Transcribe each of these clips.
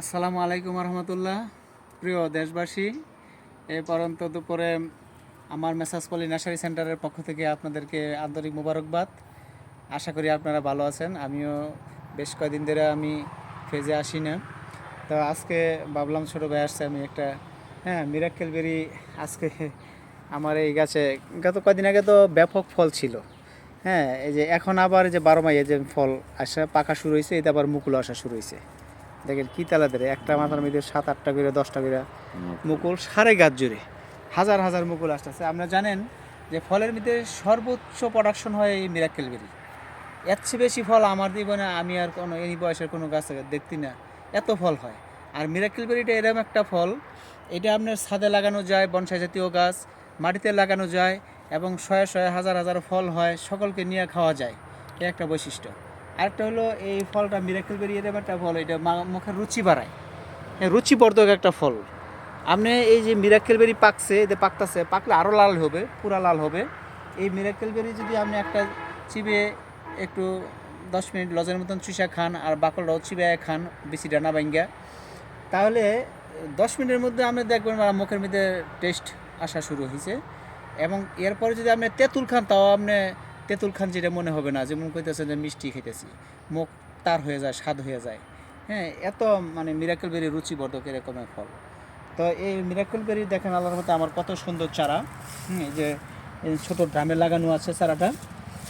আসসালামু আলাইকুম রহমতুল্লাহ। প্রিয় দেশবাসী, এ পরন্ত দুপুরে আমার মেসাজ পলি নার্সারি সেন্টারের পক্ষ থেকে আপনাদেরকে আন্তরিক মোবারকবাদ। আশা করি আপনারা ভালো আছেন। আমিও বেশ কয়েকদিন ধরে আমি ফেজে আসি না। তো আজকে ভাবলাম ছোটো ভাই আসছে, আমি একটা হ্যাঁ মিরাক্কেল বেরি আজকে আমার এই গাছে, গত কয়েকদিন আগে তো ব্যাপক ফল ছিল। হ্যাঁ এই যে এখন আবার যে বারো মাইয়ে যে ফল আসা, পাকা শুরু হয়েছে এটা আবার মুকুল আসা শুরু হয়েছে। দেখেন কি তালা ধরে একটা মাথার মধ্যে সাত আটটা করে দশটা করে। মুকুল সাড়ে গাছ জুড়ে। হাজার হাজার মুকুল আসতেছে। আপনারা জানেন যে ফলের মধ্যে সর্বোচ্চ প্রোডাকশন হয় এই মিরাক্কেল বেরি এর চেয়ে বেশি ফল আমার জীবনে আমি আর কোনো এই বয়সের কোনো গাছ দেখতি না। এত ফল হয়। আর মিরাক্কেল বেরিটা এরকম একটা ফল এটা আপনার ছাদে লাগানো যায় বনসাই জাতীয় গাছ মাটিতে লাগানো যায় এবং শয়ে শয়ে হাজার হাজার ফল হয় সকলকে নিয়ে খাওয়া যায়। এটা একটা বৈশিষ্ট্য। আরেকটা হলো এই ফলটা মিরাক্কেল বেরি এরকম একটা ফল, এটা মুখের রুচি বাড়ায়। হ্যাঁ রুচিবর্ধক একটা ফল। আপনি এই যে মিরাক্কেল বেরি পাকছে এতে পাকতাছে, পাকলে আরও লাল হবে, পুরা লাল হবে। এই মিরাক্কেল বেরি যদি আপনি একটা চিবে একটু দশ মিনিট লজের মতন চুষা খান, আর বাকলটাও চিবে খান, বেশি ডানা ভাঙ্গা, তাহলে দশ মিনিটের মধ্যে আপনি দেখবেন আর মুখের মধ্যে টেস্ট আসা শুরু হয়েছে এবং এরপরে যদি আপনি তেঁতুল খান, তাও আপনি তেঁতুল খান যেটা মনে হবে না, যেমন কইতেছে যে মিষ্টি খেতেছি মুখ তার হয়ে যায়, স্বাদ হয়ে যায়। হ্যাঁ এত মানে মিরাকেল বেরি রুচিবর্ধক এরকমের ফল। তো এই মিরাকেল বেরি দেখেন আল্লাহর মতো আমার কত সুন্দর চারা। হুম, এই যে ছোট ড্রামে লাগানো আছে চারাটা।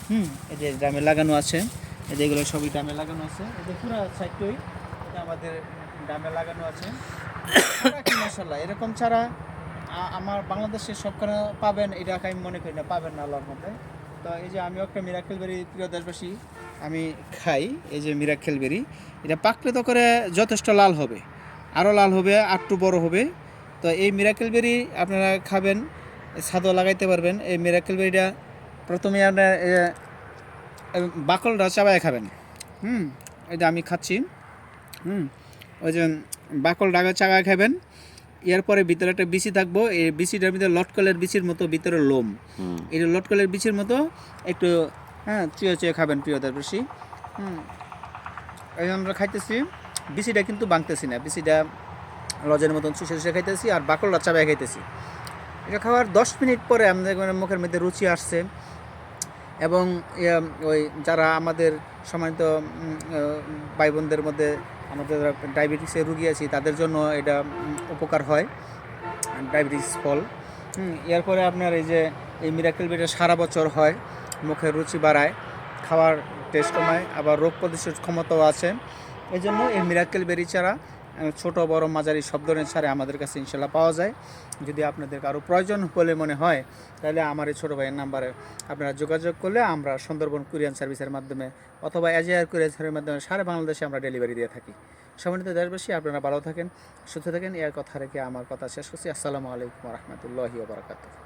হুম, এই যে ড্রামে লাগানো আছে। এই যে এগুলো সবই ড্রামে লাগানো আছে। এই যে পুরো সাইডটাই এটা আমাদের ড্রামে লাগানো আছে। মাসাল্লাহ এরকম চারা আমার বাংলাদেশে সবখানে পাবেন, এটা আমি মনে করি না, পাবেন না আল্লাহর মধ্যে তো এই যে আমিও একটা মিরাকেল বেরি প্রিয় দেশবাসী, আমি খাই। এই যে মিরাকেল বেরি এটা পাকলে তো করে যথেষ্ট লাল হবে আরও লাল হবে আটটু বড় হবে। তো এই মিরাকেল বেরি আপনারা খাবেন, ছাদও লাগাইতে পারবেন। এই মিরাকেল বেরিটা প্রথমে আপনার বাকলটা চাবায় খাবেন। হুম, এটা আমি খাচ্ছি। হুম, ওই যে বাকল ডাগা চাগায় খাবেন এরপরে ভিতরে একটা বিচি থাকব। এই বিচিটার ভিতরে লটকলের বিচির মতো ভিতরে লোম। এই লটকলের বিচির মতো একটু হ্যাঁ চুয়ে চুয়ে খাবেন প্রিয়তার বেশি হুম। এই আমরা খাইতেছি বিচিটা কিন্তু বাংতেছি না। বিচিটা লজের মতন চুষে চুষে খাইতেছি আর বাকলটা চাবায় খাইতেছি। এটা খাওয়ার দশ মিনিট পরে আমাদের মুখের মধ্যে রুচি আসছে। এবং ওই যারা আমাদের সম্মানিত ভাই বোনদের মধ্যে আমাদের যারা ডায়াবেটিসের রুগী আছি তাদের জন্য এটা উপকার হয় ডায়াবেটিস ফল। এরপরে আপনার এই যে এই মিরাকেল বেটা সারা বছর হয় মুখের রুচি বাড়ায় খাওয়ার টেস্ট কমায় আবার রোগ প্রতিরোধ ক্ষমতাও আছে। এই জন্য এই মিরাকেল বেরি আহ, ছোট বড় মাঝারি সব ধরনের চারা আমাদের কাছে ইনশাল্লাহ পাওয়া যায়। যদি আপনাদের কারও প্রয়োজন বলে মনে হয়, তাহলে আমার এই ছোটো ভাইয়ের নাম্বারে আপনারা যোগাযোগ করলে আমরা সুন্দরবন কুরিয়ান সার্ভিসের মাধ্যমে অথবা এজিআর কুরিয়ান সার্ভিসের মাধ্যমে সারা বাংলাদেশে আমরা ডেলিভারি দিয়ে থাকি। সম্মানিত দেশবাসী, আপনারা ভালো থাকেন, সুস্থ থাকেন এর কথা রেখে আমার কথা শেষ করছি। আসসালামু আলাইকুম রহমতুল্লাহি বারাকাতুহ।